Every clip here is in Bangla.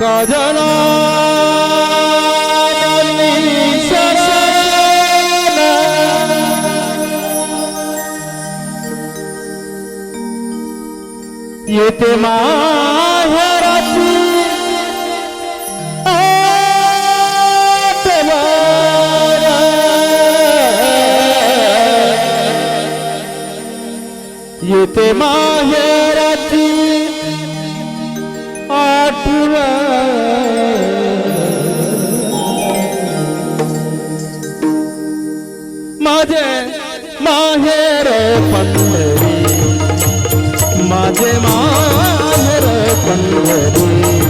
গজনা এতে মাহারাতি এতে মা माझे माहेर पंढरी.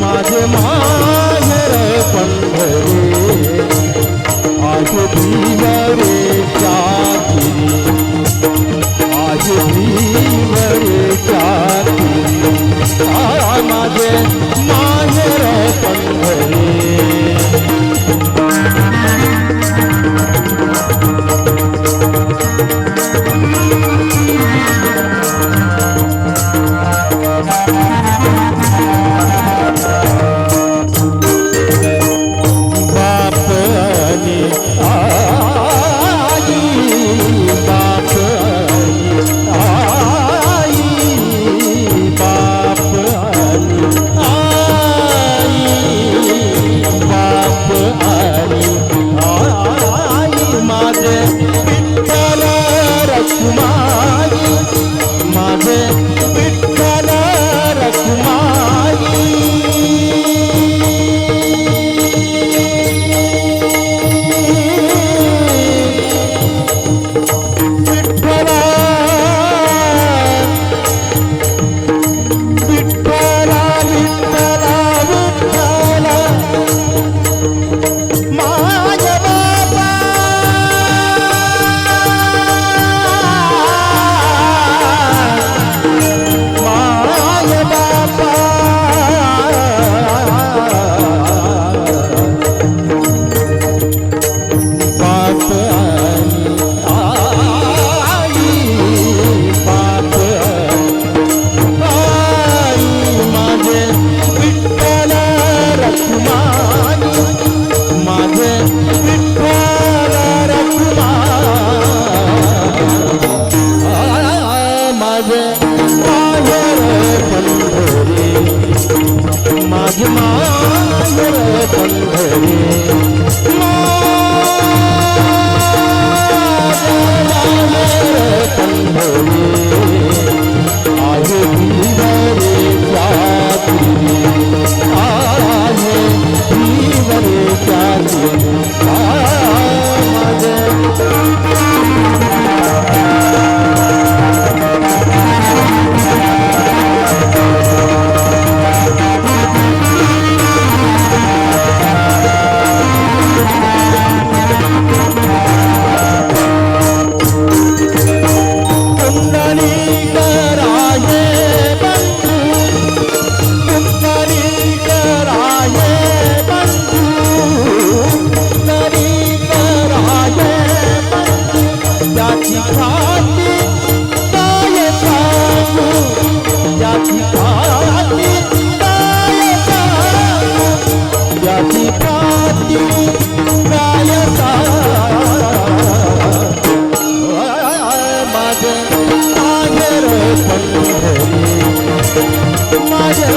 माझे माहेर पंढरी. आज दिवरे जाती आज दिवरे madre મધ્યમાં. પંધરે माझ्या